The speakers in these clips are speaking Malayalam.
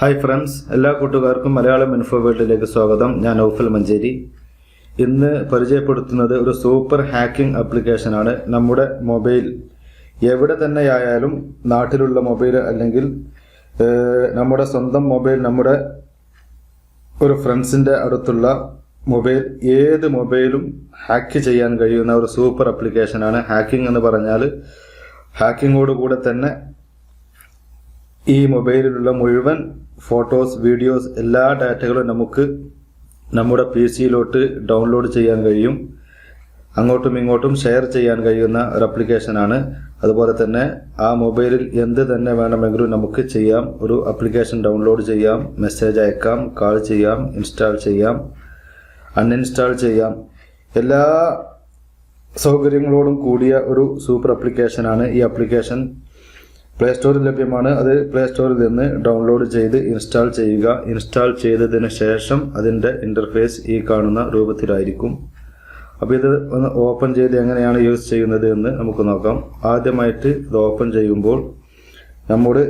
ഹായ് ഫ്രണ്ട്സ് എല്ലാ കൂട്ടുകാർക്കും മലയാളം ഇൻഫോ വേൾഡിലേക്ക് സ്വാഗതം. ഞാൻ ഔഫൽ മഞ്ചേരി. ഇന്ന് പരിചയപ്പെടുത്തുന്നത് ഒരു സൂപ്പർ ഹാക്കിംഗ് ആപ്ലിക്കേഷനാണ് നമ്മുടെ മൊബൈൽ എവിടെ തന്നെയായാലും നാട്ടിലുള്ള മൊബൈൽ അല്ലെങ്കിൽ നമ്മുടെ സ്വന്തം മൊബൈൽ നമ്മുടെ ഒരു ഫ്രണ്ട്സിന്റെ അടുത്തുള്ള മൊബൈൽ ഏത് മൊബൈലും ഹാക്ക് ചെയ്യാൻ കഴിയുന്ന ഒരു സൂപ്പർ ആപ്ലിക്കേഷനാണ് ഹാക്കിംഗ് എന്ന് പറഞ്ഞാൽ ഹാക്കിങ്ങോട് കൂടെ തന്നെ ഈ മൊബൈലിലുള്ള മുഴുവൻ ഫോട്ടോസ് വീഡിയോസ് എല്ലാ ഡാറ്റകളും നമുക്ക് നമ്മുടെ പി സിയിലോട്ട് ഡൗൺലോഡ് ചെയ്യാൻ കഴിയും. അങ്ങോട്ടും ഇങ്ങോട്ടും ഷെയർ ചെയ്യാൻ കഴിയുന്ന ഒരു അപ്ലിക്കേഷനാണ്. അതുപോലെ തന്നെ ആ മൊബൈലിൽ എന്ത് തന്നെ വേണമെങ്കിലും നമുക്ക് ചെയ്യാം. ഒരു അപ്ലിക്കേഷൻ ഡൗൺലോഡ് ചെയ്യാം മെസ്സേജ് അയക്കാം കാൾ ചെയ്യാം ഇൻസ്റ്റാൾ ചെയ്യാം അൺഇൻസ്റ്റാൾ ചെയ്യാം. എല്ലാ സൗകര്യങ്ങളോടും കൂടിയ ഒരു സൂപ്പർ അപ്ലിക്കേഷനാണ് ഈ ആപ്ലിക്കേഷൻ പ്ലേ സ്റ്റോറിൽ ലഭ്യമാണ്. അത് പ്ലേ സ്റ്റോറിൽ നിന്ന് ഡൗൺലോഡ് ചെയ്ത് ഇൻസ്റ്റാൾ ചെയ്യുക. ഇൻസ്റ്റാൾ ചെയ്തതിന് ശേഷം അതിന്റെ ഇന്റർഫേസ് ഈ കാണുന്ന രൂപത്തിലായിരിക്കും. അപ്പോൾ ഇത് ഒന്ന് ഓപ്പൺ ചെയ്ത് എങ്ങനെയാണ് യൂസ് ചെയ്യുന്നത് എന്ന് നമുക്ക് നോക്കാം. ആദ്യമായിട്ട് ഇത് ഓപ്പൺ ചെയ്യുമ്പോൾ നമ്മുടെ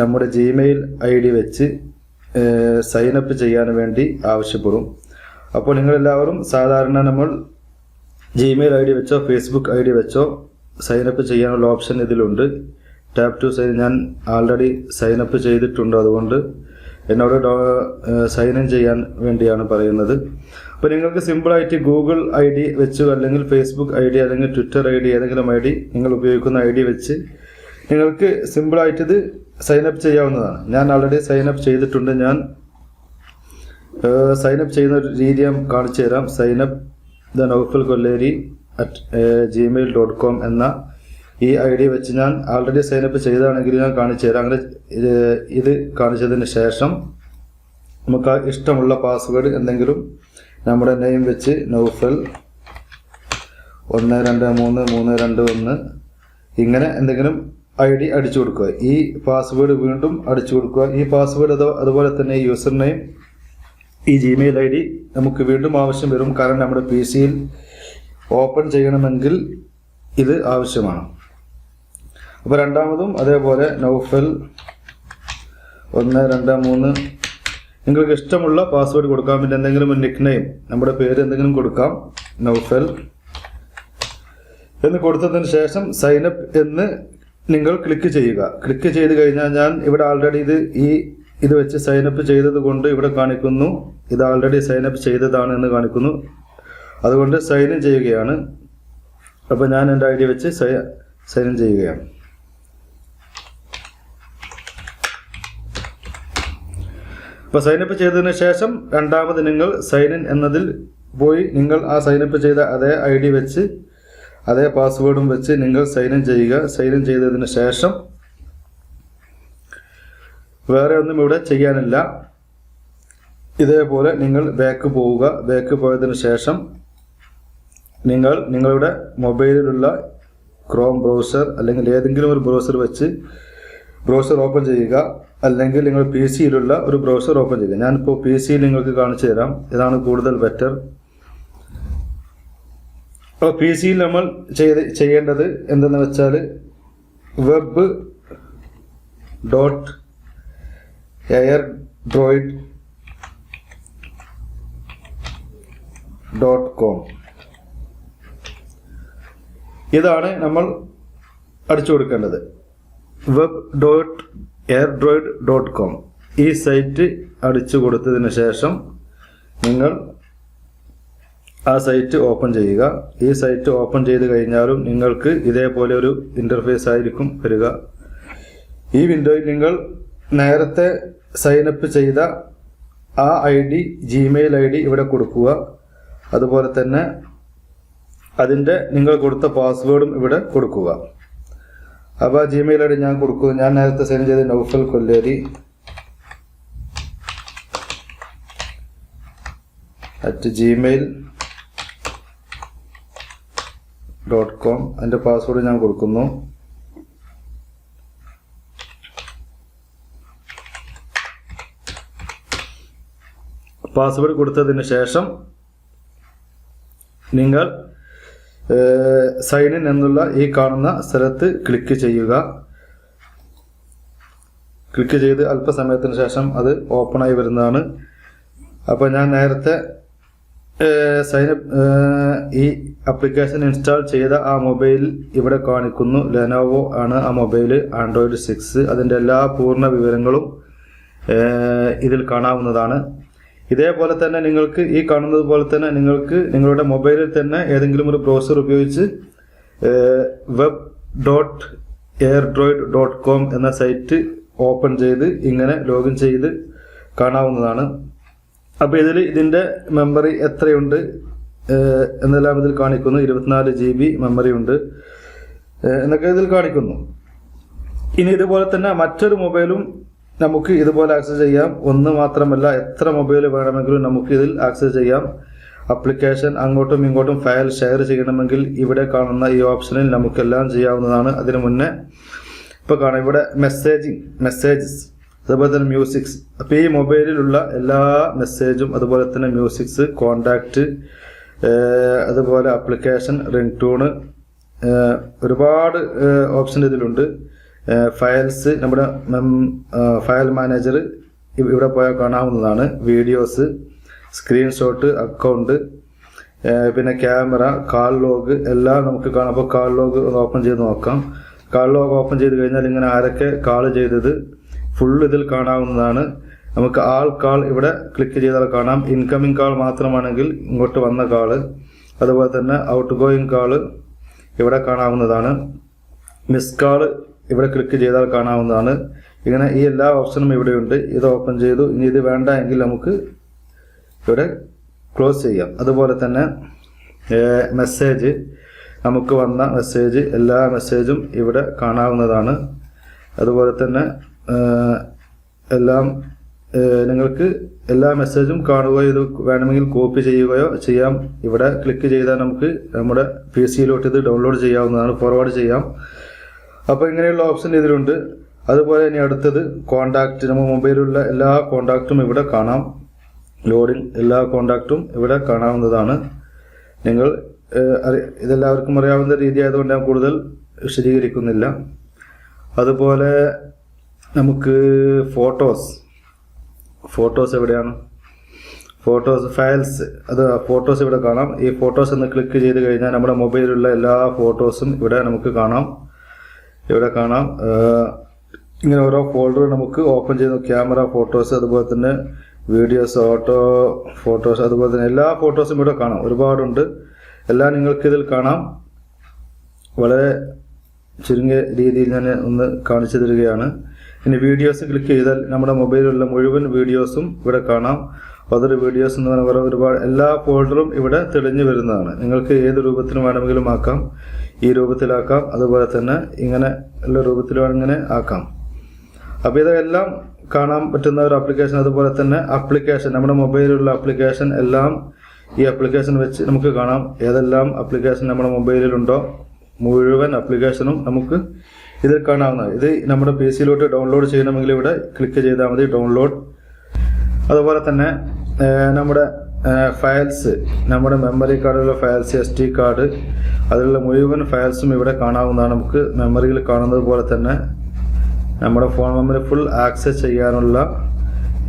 നമ്മുടെ ജിമെയിൽ ഐ ഡി വെച്ച് സൈനപ്പ് ചെയ്യാൻ വേണ്ടി ആവശ്യപ്പെടും. അപ്പോൾ നിങ്ങളെല്ലാവരും സാധാരണ നമ്മൾ ജിമെയിൽ ഐ ഡി വെച്ചോ ഫേസ്ബുക്ക് ഐ ഡി വെച്ചോ സൈനപ്പ് ചെയ്യാനുള്ള ഓപ്ഷൻ ഇതിലുണ്ട്. ടാപ്പ് ടു സൈൻ ഞാൻ ആൾറെഡി അപ്പ് ചെയ്തിട്ടുണ്ട്. അതുകൊണ്ട് എന്നോട് സൈൻ ഇൻ ചെയ്യാൻ വേണ്ടിയാണ് പറയുന്നത്. അപ്പോൾ നിങ്ങൾക്ക് സിമ്പിളായിട്ട് ഗൂഗിൾ ഐ ഡി വെച്ച് അല്ലെങ്കിൽ ഫേസ്ബുക്ക് ഐ ഡി അല്ലെങ്കിൽ ട്വിറ്റർ ഐ ഡി ഏതെങ്കിലും ഐ ഡി നിങ്ങൾ ഉപയോഗിക്കുന്ന ഐ ഡി വെച്ച് നിങ്ങൾക്ക് സിമ്പിളായിട്ടിത് സൈൻ അപ്പ് ചെയ്യാവുന്നതാണ്. ഞാൻ ആൾറെഡി അപ്പ് ചെയ്തിട്ടുണ്ട്. ഞാൻ സൈൻ അപ്പ് ചെയ്യുന്ന ഒരു രീതി ഞാൻ കാണിച്ചു തരാം sign up the Naufal Kolleri at Gmail dot com എന്ന ഈ ഐ ഡി വെച്ച് ഞാൻ ആൾറെഡി സൈനപ്പ് ചെയ്താണെങ്കിൽ ഞാൻ കാണിച്ചു തരാം. അങ്ങനെ ഇത് കാണിച്ചതിന് ശേഷം നമുക്ക് ആ ഇഷ്ടമുള്ള പാസ്വേഡ് എന്തെങ്കിലും നമ്മുടെ നെയിം വെച്ച് നൗഫൽ ഒന്ന് രണ്ട് മൂന്ന് മൂന്ന് രണ്ട് ഒന്ന് ഇങ്ങനെ എന്തെങ്കിലും ഐ ഡി അടിച്ചു കൊടുക്കുക. ഈ പാസ്വേഡ് വീണ്ടും അടിച്ചു കൊടുക്കുക. ഈ പാസ്വേഡ് അതോ അതുപോലെ തന്നെ യൂസർ നെയിം ഈ ജിമെയിൽ ഐ ഡി നമുക്ക് വീണ്ടും ആവശ്യം വരും. കാരണം നമ്മുടെ പി സിയിൽ ഓപ്പൺ ചെയ്യണമെങ്കിൽ ഇത് ആവശ്യമാണ്. അപ്പോൾ രണ്ടാമതും അതേപോലെ നൗഫൽ ഒന്ന് രണ്ട് മൂന്ന്. നിങ്ങൾക്ക് ഇഷ്ടമുള്ള പാസ്വേഡ് കൊടുക്കാം. പിന്നെ എന്തെങ്കിലും നിക് നെയിം നമ്മുടെ പേര് എന്തെങ്കിലും കൊടുക്കാം. നൗഫൽ. എന്ന് കൊടുത്തതിന് ശേഷം സൈനപ്പ് എന്ന് നിങ്ങൾ ക്ലിക്ക് ചെയ്യുക. ക്ലിക്ക് ചെയ്ത് കഴിഞ്ഞാൽ ഞാൻ ഇവിടെ ആൾറെഡി ഇത് ഈ ഇത് വെച്ച് സൈനപ്പ് ചെയ്തത് കൊണ്ട് ഇവിടെ കാണിക്കുന്നു. ഇത് ആൾറെഡി സൈനപ്പ് ചെയ്തതാണ് എന്ന് കാണിക്കുന്നു. അതുകൊണ്ട് സൈൻ ഇൻ ചെയ്യുകയാണ്. അപ്പോൾ ഞാൻ എന്റെ ഐ ഡി വെച്ച് സൈൻ ചെയ്യുകയാണ്. അപ്പോൾ സൈനപ്പ് ചെയ്തതിന് ശേഷം രണ്ടാമത് നിങ്ങൾ സൈൻ ഇൻ എന്നതിൽ പോയി നിങ്ങൾ ആ സൈനപ്പ് ചെയ്ത അതേ ഐ ഡി വെച്ച് അതേ പാസ്വേഡും വെച്ച് നിങ്ങൾ സൈൻ ഇൻ ചെയ്യുക. സൈൻ ഇൻ ചെയ്തതിന് ശേഷം വേറെ ഒന്നും ഇവിടെ ചെയ്യാനില്ല. ഇതേപോലെ നിങ്ങൾ ബാക്ക് പോവുക. ബാക്ക് പോയതിന് ശേഷം നിങ്ങൾ നിങ്ങളുടെ മൊബൈലിലുള്ള ക്രോം ബ്രൗസർ അല്ലെങ്കിൽ ഏതെങ്കിലും ഒരു ബ്രൗസർ വെച്ച് ബ്രൗസർ ഓപ്പൺ ചെയ്യുക അല്ലെങ്കിൽ നിങ്ങൾ പി സിയിലുള്ള ഒരു ബ്രൗസർ ഓപ്പൺ ചെയ്യുക. ഞാനിപ്പോൾ പി സിയിൽ നിങ്ങൾക്ക് കാണിച്ചു തരാം. ഇതാണ് കൂടുതൽ ബെറ്റർ അപ്പോൾ പി സിയിൽ നമ്മൾ ചെയ്ത് ചെയ്യേണ്ടത് എന്തെന്ന് വെച്ചാൽ web dot AirDroid dot com ഇതാണ് നമ്മൾ അടിച്ചു കൊടുക്കേണ്ടത്. Web dot AirDroid dot com ഈ സൈറ്റ് അടിച്ചു കൊടുത്തതിന് ശേഷം നിങ്ങൾ ആ സൈറ്റ് ഓപ്പൺ ചെയ്യുക. ഈ സൈറ്റ് ഓപ്പൺ ചെയ്ത് കഴിഞ്ഞാലും നിങ്ങൾക്ക് ഇതേപോലെ ഒരു ഇന്റർഫേസ് ആയിരിക്കും വരിക. ഈ വിൻഡോയിൽ നിങ്ങൾ നേരത്തെ സൈനപ്പ് ചെയ്ത ആ I D Gmail I D ഇവിടെ കൊടുക്കുക. അതുപോലെ തന്നെ അതിന്റെ നിങ്ങൾ കൊടുത്ത പാസ്വേഡും ഇവിടെ കൊടുക്കുക. അപ്പോൾ ആ ജിമെയിൽ ഐ ഡി ഞാൻ കൊടുക്കും ഞാൻ നേരത്തെ സെൻഡ് ചെയ്ത Naufal Kolleri. At Gmail dot com എന്റെ പാസ്വേഡ് ഞാൻ കൊടുക്കുന്നു. പാസ്വേഡ് കൊടുത്തതിന് ശേഷം നിങ്ങൾ സൈൻ ഇൻ എന്നുള്ള ഈ കാണുന്ന സ്ഥലത്ത് ക്ലിക്ക് ചെയ്യുക. ക്ലിക്ക് ചെയ്ത് അല്പസമയത്തിന് ശേഷം അത് ഓപ്പണായി വരുന്നതാണ്. അപ്പോൾ ഞാൻ നേരത്തെ സൈൻ ഈ ആപ്ലിക്കേഷൻ ഇൻസ്റ്റാൾ ചെയ്ത ആ മൊബൈൽ ഇവിടെ കാണിക്കുന്നു. ലെനോവോ ആണ് ആ മൊബൈൽ ആൻഡ്രോയിഡ് സിക്സ് അതിന്റെ എല്ലാ പൂർണ വിവരങ്ങളും ഇതിൽ കാണാവുന്നതാണ്. ഇതേപോലെ തന്നെ നിങ്ങൾക്ക് ഈ കാണുന്നത് പോലെ തന്നെ നിങ്ങൾക്ക് നിങ്ങളുടെ മൊബൈലിൽ തന്നെ ഏതെങ്കിലും ഒരു ബ്രൗസർ ഉപയോഗിച്ച് web dot AirDroid dot com എന്ന സൈറ്റ് ഓപ്പൺ ചെയ്ത് ഇങ്ങനെ ലോഗിൻ ചെയ്ത് കാണാവുന്നതാണ്. അപ്പോൾ ഇതിൽ ഇതിന്റെ മെമ്മറി എത്രയുണ്ട്? എന്നെല്ലാം ഇതിൽ കാണിക്കുന്നു. ഇരുപത്തിനാല് ജി ബി മെമ്മറി ഉണ്ട്. എന്നൊക്കെ ഇതിൽ കാണിക്കുന്നു. ഇനി ഇതുപോലെ തന്നെ മറ്റൊരു മൊബൈലും നമുക്ക് ഇതുപോലെ ആക്സസ് ചെയ്യാം. ഒന്ന് മാത്രമല്ല എത്ര മൊബൈൽ വേണമെങ്കിലും നമുക്ക് ഇതിൽ ആക്സസ് ചെയ്യാം. അപ്ലിക്കേഷൻ അങ്ങോട്ടും ഇങ്ങോട്ടും ഫയൽ ഷെയർ ചെയ്യണമെങ്കിൽ ഇവിടെ കാണുന്ന ഈ ഓപ്ഷനിൽ നമുക്കെല്ലാം ചെയ്യാവുന്നതാണ്. അതിനു മുന്നേ ഇപ്പോൾ കാണാം ഇവിടെ മെസ്സേജിങ് മെസ്സേജസ് അതുപോലെ തന്നെ മ്യൂസിക്സ് അപ്പോൾ ഈ മൊബൈലിലുള്ള എല്ലാ മെസ്സേജും അതുപോലെ തന്നെ മ്യൂസിക്സ് കോണ്ടാക്റ്റ് അതുപോലെ അപ്ലിക്കേഷൻ റിംഗ് ടൂണ് ഒരുപാട് ഓപ്ഷൻ ഇതിലുണ്ട്. ഫയൽസ് നമ്മുടെ ഫയൽ മാനേജർ ഇവിടെ പോയാൽ കാണാവുന്നതാണ്. വീഡിയോസ് സ്ക്രീൻഷോട്ട് അക്കൗണ്ട് പിന്നെ ക്യാമറ കാൾ ലോഗ് എല്ലാം നമുക്ക് കാണാം. അപ്പോൾ കാൾ ലോഗ് ഓപ്പൺ ചെയ്ത് നോക്കാം. കാൾ ലോഗ് ഓപ്പൺ ചെയ്ത് കഴിഞ്ഞാൽ ഇങ്ങനെ ആരൊക്കെ കാൾ ചെയ്തത് ഫുൾ ഇതിൽ കാണാവുന്നതാണ്. നമുക്ക് ആൾ കാൾ ഇവിടെ ക്ലിക്ക് ചെയ്താൽ കാണാം. ഇൻകമിംഗ് കാൾ മാത്രമാണെങ്കിൽ ഇങ്ങോട്ട് വന്ന കാൾ അതുപോലെ തന്നെ ഔട്ട് ഗോയിങ് കാൾ ഇവിടെ കാണാവുന്നതാണ്. മിസ് കാൾ ഇവിടെ ക്ലിക്ക് ചെയ്താൽ കാണാവുന്നതാണ്. ഇങ്ങനെ ഈ എല്ലാ ഓപ്ഷനും ഇവിടെയുണ്ട്. ഇത് ഓപ്പൺ ചെയ്തു. ഇനി ഇത് വേണ്ട എങ്കിൽ നമുക്ക് ഇവിടെ ക്ലോസ് ചെയ്യാം. അതുപോലെ തന്നെ മെസ്സേജ് നമുക്ക് വന്ന മെസ്സേജ് എല്ലാ മെസ്സേജും ഇവിടെ കാണാവുന്നതാണ്. അതുപോലെ തന്നെ എല്ലാം നിങ്ങൾക്ക് എല്ലാ മെസ്സേജും കാണുകയോ ഇത് വേണമെങ്കിൽ കോപ്പി ചെയ്യുകയോ ചെയ്യാം. ഇവിടെ ക്ലിക്ക് ചെയ്താൽ നമുക്ക് നമ്മുടെ പി സിയിലോട്ട് ഇത് ഡൗൺലോഡ് ചെയ്യാവുന്നതാണ്. ഫോർവേഡ് ചെയ്യാം. അപ്പോൾ ഇങ്ങനെയുള്ള ഓപ്ഷൻ ഇതിലുണ്ട്. അതുപോലെ ഇനി അടുത്തത് കോണ്ടാക്റ്റ് നമ്മൾ മൊബൈലിലുള്ള എല്ലാ കോണ്ടാക്റ്റും ഇവിടെ കാണാം. ലോഡിൽ എല്ലാ കോണ്ടാക്റ്റും ഇവിടെ കാണാവുന്നതാണ്. നിങ്ങൾ ഇതെല്ലാവർക്കും അറിയാവുന്ന രീതി ആയതുകൊണ്ട് ഞാൻ കൂടുതൽ വിശദീകരിക്കുന്നില്ല. അതുപോലെ നമുക്ക് ഫോട്ടോസ് ഫോട്ടോസ് എവിടെയാണ്? ഫോട്ടോസ് ഫയൽസ് അത് ഫോട്ടോസ് ഇവിടെ കാണാം. ഈ ഫോട്ടോസ് എന്ന് ക്ലിക്ക് ചെയ്ത് കഴിഞ്ഞാൽ നമ്മുടെ മൊബൈലിലുള്ള എല്ലാ ഫോട്ടോസും ഇവിടെ നമുക്ക് കാണാം. ഇവിടെ കാണാം. ഇങ്ങനെ ഓരോ ഫോൾഡർ നമുക്ക് ഓപ്പൺ ചെയ്ത് ക്യാമറ ഫോട്ടോസ് അതുപോലെ തന്നെ വീഡിയോസ് ഓട്ടോ ഫോട്ടോസ് അതുപോലെ തന്നെ എല്ലാ ഫോട്ടോസും ഇവിടെ കാണാം. ഒരുപാടുണ്ട്. എല്ലാം നിങ്ങൾക്ക് ഇതിൽ കാണാം. വളരെ ചുരുങ്ങിയ രീതിയിൽ ഞാൻ ഒന്ന് കാണിച്ചു തരികയാണ്. ഇനി വീഡിയോസ് ക്ലിക്ക് ചെയ്താൽ നമ്മുടെ മൊബൈലിലുള്ള മുഴുവൻ വീഡിയോസും ഇവിടെ കാണാം. അതർ വീഡിയോസ് എന്ന് പറഞ്ഞാൽ ഒരുപാട് എല്ലാ ഫോൾഡറും ഇവിടെ തെളിഞ്ഞു വരുന്നതാണ്. നിങ്ങൾക്ക് ഏത് രൂപത്തിനും വേണമെങ്കിലും ആക്കാം. ഈ രൂപത്തിലാക്കാം. അതുപോലെ തന്നെ ഇങ്ങനെ ഉള്ള രൂപത്തിലും ഇങ്ങനെ ആക്കാം. അപ്പോൾ ഇതെല്ലാം കാണാൻ പറ്റുന്ന ഒരു ആപ്ലിക്കേഷൻ അതുപോലെ തന്നെ ആപ്ലിക്കേഷൻ നമ്മുടെ മൊബൈലിലുള്ള ആപ്ലിക്കേഷൻ എല്ലാം ഈ ആപ്ലിക്കേഷൻ വെച്ച് നമുക്ക് കാണാം. ഏതെല്ലാം ആപ്ലിക്കേഷൻ നമ്മുടെ മൊബൈലിലുണ്ടോ മുഴുവൻ ആപ്ലിക്കേഷനും നമുക്ക് ഇതിൽ കാണാവുന്ന ഇത് നമ്മുടെ പി സിയിലോട്ട് ഡൗൺലോഡ് ചെയ്യണമെങ്കിൽ ഇവിടെ ക്ലിക്ക് ചെയ്താൽ മതി ഡൗൺലോഡ് അതുപോലെ തന്നെ നമ്മുടെ ഫയൽസ് നമ്മുടെ മെമ്മറി കാർഡിലുള്ള ഫയൽസ് എസ് ടി കാർഡ് അതിലുള്ള മുഴുവൻ ഫയൽസും ഇവിടെ കാണാവുന്നതാണ്. നമുക്ക് മെമ്മറിയിൽ കാണുന്നത് പോലെ തന്നെ നമ്മുടെ ഫോൺ മെമ്മറി ഫുൾ ആക്സസ് ചെയ്യാനുള്ള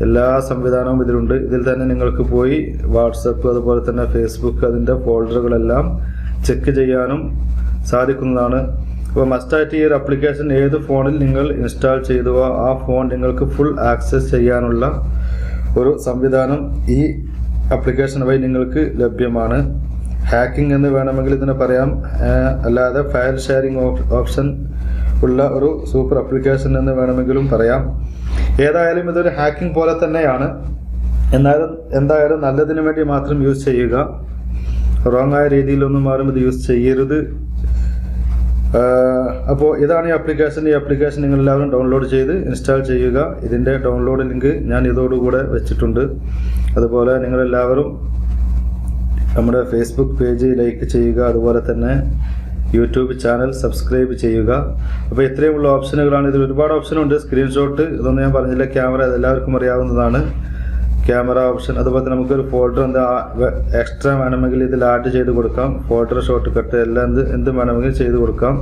എല്ലാ സംവിധാനവും ഇതിലുണ്ട്. ഇതിൽ തന്നെ നിങ്ങൾക്ക് പോയി വാട്സപ്പ് അതുപോലെ തന്നെ ഫേസ്ബുക്ക് അതിന്റെ ഫോൾഡറുകളെല്ലാം ചെക്ക് ചെയ്യാനും സാധിക്കുന്നതാണ്. അപ്പോൾ മസ്റ്റായിട്ട് ഈ ഒരു അപ്ലിക്കേഷൻ ഏത് ഫോണിൽ നിങ്ങൾ ഇൻസ്റ്റാൾ ചെയ്തുവോ ആ ഫോൺ നിങ്ങൾക്ക് ഫുൾ ആക്സസ് ചെയ്യാനുള്ള ഒരു സംവിധാനം ഈ അപ്ലിക്കേഷൻ വഴി നിങ്ങൾക്ക് ലഭ്യമാണ്. ഹാക്കിംഗ് എന്ന് വേണമെങ്കിൽ ഇതിനെ പറയാം. അല്ലാതെ ഫയൽ ഷെയറിംഗ് ഓപ്ഷൻ ഉള്ള ഒരു സൂപ്പർ അപ്ലിക്കേഷൻ എന്ന് വേണമെങ്കിലും പറയാം. ഏതായാലും ഇതൊരു ഹാക്കിംഗ് പോലെ തന്നെയാണ്. എന്നാലും എന്തായാലും നല്ലതിനു വേണ്ടി മാത്രം യൂസ് ചെയ്യുക. റോങ് ആയ രീതിയിലൊന്നും ആരും ഇത് യൂസ് ചെയ്യരുത്. അപ്പോൾ ഇതാണ് ഈ ആപ്ലിക്കേഷൻ ഈ ആപ്ലിക്കേഷൻ നിങ്ങൾ എല്ലാവരും ഡൗൺലോഡ് ചെയ്ത് ഇൻസ്റ്റാൾ ചെയ്യുക. ഇതിന്റെ ഡൗൺലോഡ് ലിങ്ക് ഞാൻ ഇതോടുകൂടെ വെച്ചിട്ടുണ്ട്. അതുപോലെ നിങ്ങളെല്ലാവരും നമ്മുടെ ഫേസ്ബുക്ക് പേജ് ലൈക്ക് ചെയ്യുക. അതുപോലെ തന്നെ യൂട്യൂബ് ചാനൽ സബ്സ്ക്രൈബ് ചെയ്യുക. അപ്പോൾ ഇത്രയുമുള്ള ഓപ്ഷനുകളാണ് ഇതിൽ ഒരുപാട് ഓപ്ഷനുണ്ട് സ്ക്രീൻഷോട്ട് ഇതൊന്നും ഞാൻ പറഞ്ഞില്ല. ക്യാമറ എല്ലാവർക്കും അറിയാവുന്നതാണ്. ക്യാമറ ഓപ്ഷൻ അതുപോലെ തന്നെ നമുക്കൊരു ഫോൾഡർ എന്താ എക്സ്ട്രാ വേണമെങ്കിൽ ഇതിൽ ആഡ് ചെയ്ത് കൊടുക്കാം. ഫോൾഡർ ഷോർട്ട് കട്ട് എല്ലാം എന്ത് എന്ത് വേണമെങ്കിൽ ചെയ്ത് കൊടുക്കാം.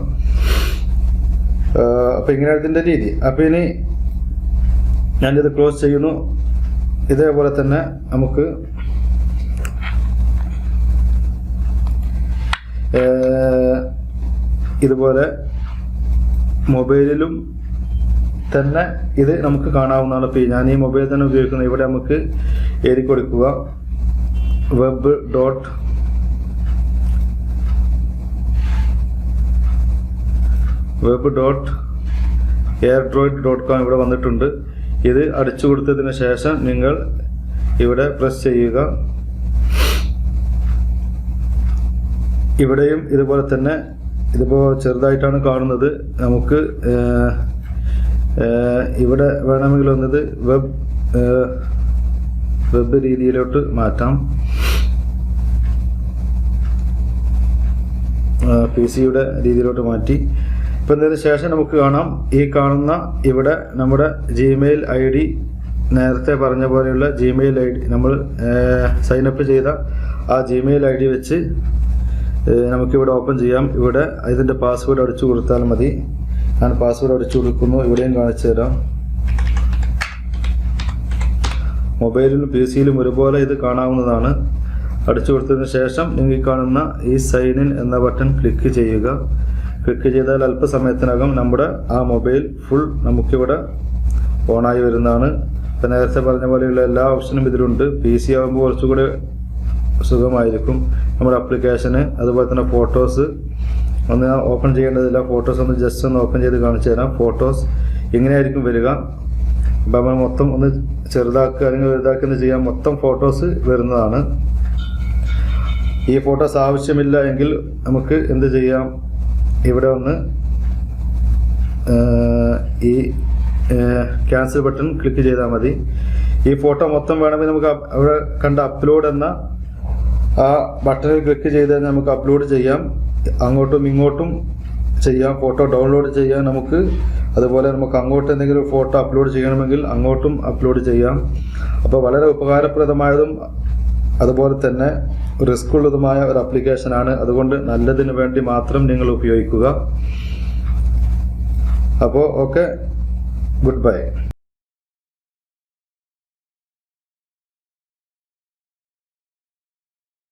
അപ്പോൾ ഇങ്ങനെയാണ് രീതി. അപ്പോൾ ഇനി ഞാനിത് ക്ലോസ് ചെയ്യുന്നു. ഇതേപോലെ തന്നെ നമുക്ക് ഇതുപോലെ മൊബൈലിലും തന്നെ ഇത് നമുക്ക് കാണാവുന്നതാണ്. ഇപ്പോൾ ഞാൻ ഈ മൊബൈൽ തന്നെ ഉപയോഗിക്കുന്നത് ഇവിടെ നമുക്ക് എഴുതി കൊടുക്കുക. Web dot web dot AirDroid dot com ഇവിടെ വന്നിട്ടുണ്ട്. ഇത് അടിച്ചു കൊടുത്തതിന് ശേഷം നിങ്ങൾ ഇവിടെ പ്രസ് ചെയ്യുക. ഇവിടെയും ഇതുപോലെ തന്നെ ഇതിപ്പോൾ ചെറുതായിട്ടാണ് കാണുന്നത്. നമുക്ക് ഇവിടെ വേണമെങ്കിൽ വന്നത് വെബ് വെബ് രീതിയിലോട്ട് മാറ്റാം. പി സിയുടെ രീതിയിലോട്ട് മാറ്റി. ഇപ്പം ഇതിന് ശേഷം നമുക്ക് കാണാം ഈ കാണുന്ന ഇവിടെ നമ്മുടെ ജിമെയിൽ ഐ ഡി നേരത്തെ പറഞ്ഞ പോലെയുള്ള ജിമെയിൽ ഐ ഡി നമ്മൾ സൈനപ്പ് ചെയ്ത ആ ജിമെയിൽ ഐ ഡി വെച്ച് നമുക്കിവിടെ ഓപ്പൺ ചെയ്യാം. ഇവിടെ ഇതിന്റെ പാസ്വേഡ് അടിച്ചു കൊടുത്താൽ മതി. ഞാൻ പാസ്വേഡ് അടിച്ചു കൊടുക്കുന്നു. ഇവിടെയും കാണിച്ചു തരാം. മൊബൈലിലും പി സിയിലും ഒരുപോലെ ഇത് കാണാവുന്നതാണ്. അടിച്ചു കൊടുത്തതിന് ശേഷം നിങ്ങൾ കാണുന്ന ഈ സൈൻ ഇൻ എന്ന ബട്ടൺ ക്ലിക്ക് ചെയ്യുക. ക്ലിക്ക് ചെയ്താൽ അല്പസമയത്തിനകം നമ്മുടെ ആ മൊബൈൽ ഫുൾ നമുക്കിവിടെ ഓണായി വരുന്നതാണ്. ഇപ്പം നേരത്തെ പറഞ്ഞ പോലെയുള്ള എല്ലാ ഓപ്ഷനും ഇതിലുണ്ട്. പി സി ആകുമ്പോൾ കുറച്ചുകൂടെ സുഖമായിരിക്കും. നമ്മുടെ അപ്ലിക്കേഷന് അതുപോലെ തന്നെ ഫോട്ടോസ് ഒന്ന് ഓപ്പൺ ചെയ്യേണ്ടതില്ല. ഫോട്ടോസ് ഒന്ന് ജസ്റ്റ് ഒന്ന് ഓപ്പൺ ചെയ്ത് കാണിച്ചു തരാം. ഫോട്ടോസ് ഇങ്ങനെയായിരിക്കും വരിക. അപ്പം നമ്മൾ മൊത്തം ഒന്ന് ചെറുതാക്കുക അല്ലെങ്കിൽ വലുതാക്കുക എന്ന് ചെയ്യാൻ മൊത്തം ഫോട്ടോസ് വരുന്നതാണ്. ഈ ഫോട്ടോസ് ആവശ്യമില്ല എങ്കിൽ നമുക്ക് എന്ത് ചെയ്യാം? ഇവിടെ ഒന്ന് ഈ ക്യാൻസൽ ബട്ടൺ ക്ലിക്ക് ചെയ്താൽ മതി. ഈ ഫോട്ടോ മൊത്തം വേണമെങ്കിൽ നമുക്ക് അവിടെ കണ്ട അപ്ലോഡ് എന്ന ആ ബട്ടണിൽ ക്ലിക്ക് ചെയ്ത് നമുക്ക് അപ്ലോഡ് ചെയ്യാം. അങ്ങോട്ടും ഇങ്ങോട്ടും ചെയ്യാം. ഫോട്ടോ ഡൗൺലോഡ് ചെയ്യാം നമുക്ക്. അതുപോലെ നമുക്ക് അങ്ങോട്ട് എന്തെങ്കിലും ഫോട്ടോ അപ്ലോഡ് ചെയ്യണമെങ്കിൽ അങ്ങോട്ടും അപ്ലോഡ് ചെയ്യാം. അപ്പോൾ വളരെ ഉപകാരപ്രദമായതും അതുപോലെ തന്നെ റിസ്ക് ഉള്ളതുമായ ഒരു ആപ്ലിക്കേഷനാണ് അതുകൊണ്ട് നല്ലതിന് വേണ്ടി മാത്രം നിങ്ങൾ ഉപയോഗിക്കുക. അപ്പോൾ ഓക്കെ. Good bye.